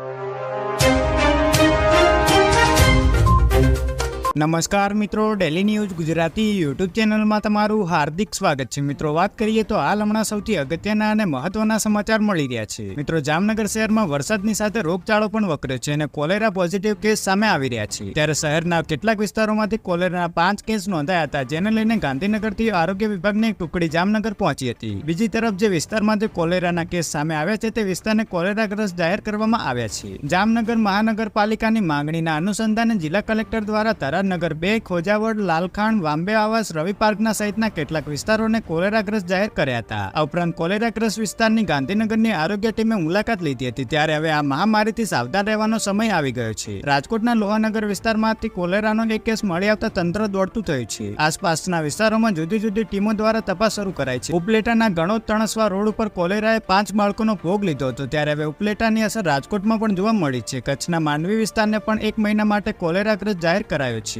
you. નમસ્કાર મિત્રો daily news Gujarati YouTube ચેનલમાં તમારું હાર્દિક સ્વાગત છે. મિત્રો, વાત કરીએ તો હાલ હમણાં સૌથી અગત્યના અને મહત્વના સમાચાર મળી રહ્યા છે. મિત્રો, જામનગર શહેરમાં વરસાદની સાથે રોગચાળો પણ વકર્યો છે અને કોલેરા પોઝિટિવ કેસ સામે આવી રહ્યા છે. ત્યારે શહેરના કેટલાક વિસ્તારોમાંથી કોલેરાના પાંચ કેસ નોંધાયા હતા, જેને લઈને ગાંધીનગરથી આરોગ્ય વિભાગની એક ટુકડી જામનગર પહોંચી હતી. બીજી તરફ જે વિસ્તારમાંથી કોલેરાના કેસ સામે આવ્યા છે, તે વિસ્તારને કોલેરાગ્રસ્ત જાહેર કરવામાં આવ્યા છે. જામનગર મહાનગરપાલિકાની માંગણીના અનુસંધાને જિલ્લા કલેક્ટર દ્વારા તરારનગર બે, ખોજાવડ, લાલખાણ, વાંબે આવાસ, રવિ પાર્કના સહિતના કેટલાક વિસ્તારોને કોલેરાગ્રસ્ત જાહેર કર્યા હતા. આ ઉપરાંત કોલેરાગ્રસ્ત વિસ્તારની ગાંધીનગરની આરોગ્ય ટીમે મુલાકાત લીધી હતી, ત્યારે હવે આ મહામારીથી સાવધાન રહેવાનો સમય આવી ગયો છે. રાજકોટના લોહાનગર વિસ્તારમાંથી કોલેરાનો એક કેસ મળી આવતા તંત્ર દોડતું થયું છે. આસપાસના વિસ્તારોમાં જુદી જુદી ટીમો દ્વારા તપાસ શરૂ કરાઈ છે. ઉપલેટાના ગણોદ તણસવા રોડ ઉપર કોલેરાએ પાંચ બાળકોનો ભોગ લીધો હતો, ત્યારે હવે ઉપલેટાની અસર રાજકોટમાં પણ જોવા મળી છે. કચ્છના માંડવી વિસ્તારને પણ એક મહિના માટે કોલેરાગ્રસ્ત જાહેર કરાયો છે.